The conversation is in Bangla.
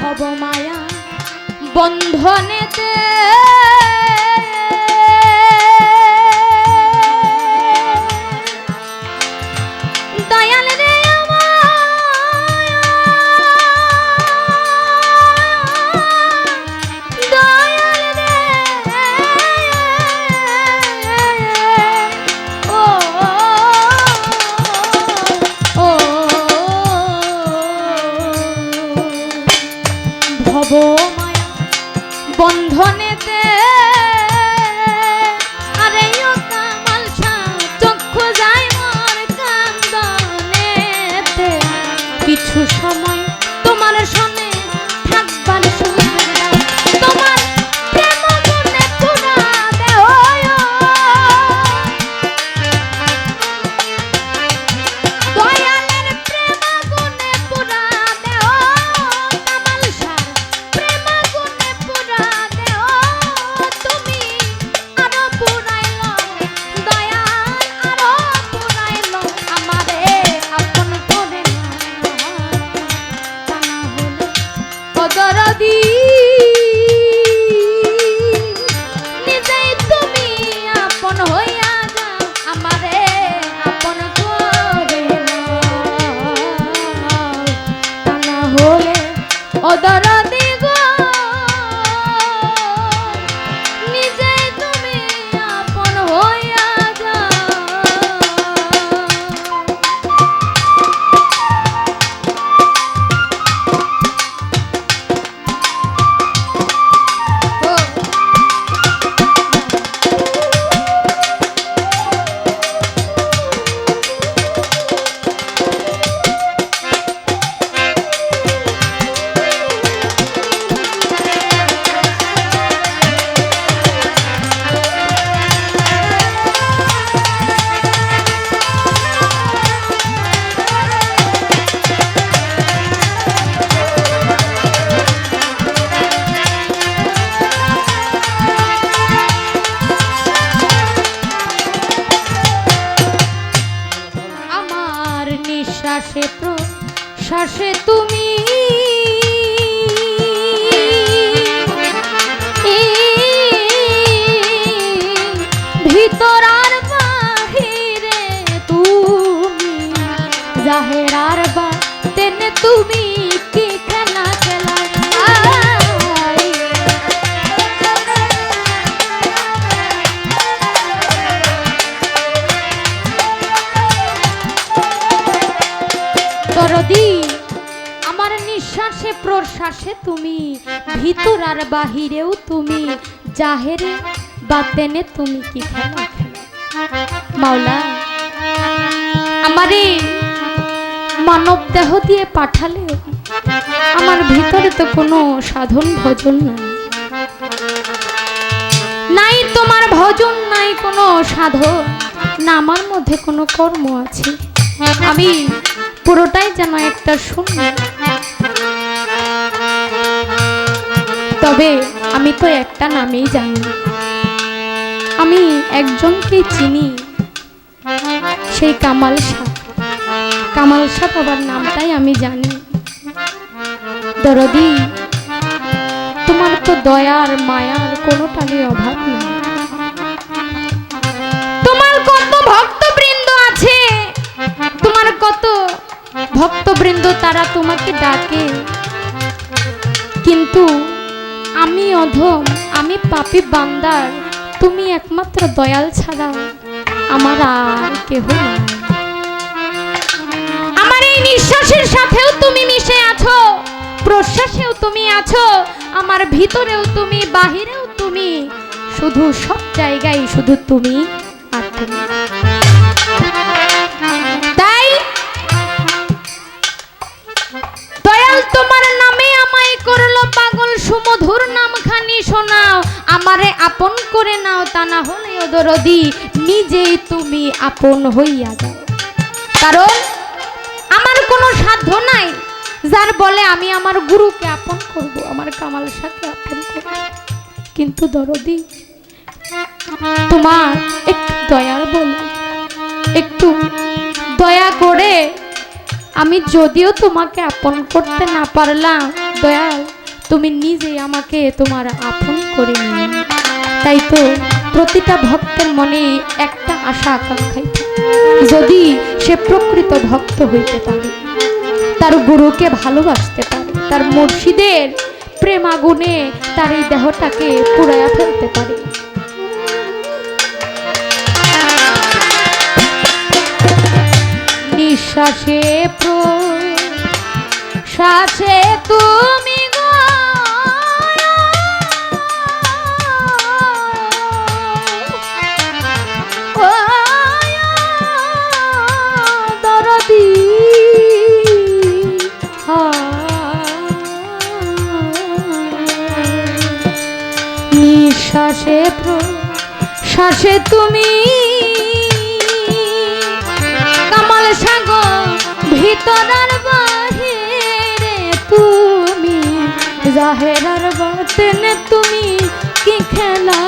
শাহ ভব মায়া বন্ধনেতে। কিছু Otro মাঝে তুমি ভিতর আর বাহিরেও তুমি, জাহেরে বাতেনে তুমি কি খেলো মাওলা, আমারে মানব দেহ দিয়ে পাঠালে, আমার ভিতরে তো কোনো সাধন ভজন নাই। নাই তোমার ভজন, নাই কোনো সাধন, না আমার মধ্যে কোনো কর্ম আছে। আমি পুরোটাই যেন একটা শূন্য। তবে আমি তো একটা নামেই জানি আমি একজনকে চিনি, সেই কামাল শাহ। কামাল শাহ বাবার নামটাই আমি জানি। দরদি, তোমার তো দয়ার, মায়ার কোনোটারই অভাব নেই। তোমার কত ভক্তবৃন্দ আছে, তোমার কত ভক্তবৃন্দ তারা তোমাকে ডাকে। কিন্তু আমি অধম, আমি পাপী বান্দার, তুমি একমাত্র দয়াল ছাড়া আমার আর কেহ আমার এই নিঃশ্বাসের সাথেও তুমি মিশে আছো, প্রশ্বাসেও তুমি আছো, আমার ভিতরেও তুমি, বাহিরেও তুমি, শুধু সব জায়গায় শুধু তুমি আর তুমি। তাই দয়াল তোমার সুমধুর নামখানি শোনাও, আমারে আপন করে নাও তা না হলে ওদরদি নিজেই তুমি আপন হইয়া যাও। কারণ আমার কোনো সাধ্য নাই, যার বলে আমি আমার গুরুকে আপন করব, আমার কামাল শাহকে আপন করব। কিন্তু দরদি, তোমার একটু দয়ার বল, একটু দয়া করে আমি যদিও তোমাকে আপন করতে না পারলাম, দয়াল। তুমি নিজে আমাকে তোমার আপন করে নিও তাই তো প্রতিটা ভক্তের মনে একটা আশা আকাঙ্ক্ষাই যদি সে প্রকৃত ভক্ত হইতে পারে, তার গুরুকে ভালোবাসতে পারে, তার মুর্শিদের প্রেম আগুনে তার এই দেহটাকে পুরাইয়া ফেলতে পারে। নিঃশ্বাসে শ্বাসে তুমি নিঃশ্বাসে শ্বাসে তুমি। কামাল সাগর ভিতরার বাহিরে তুমি। জাহের বাতেন তুমি কি খেলা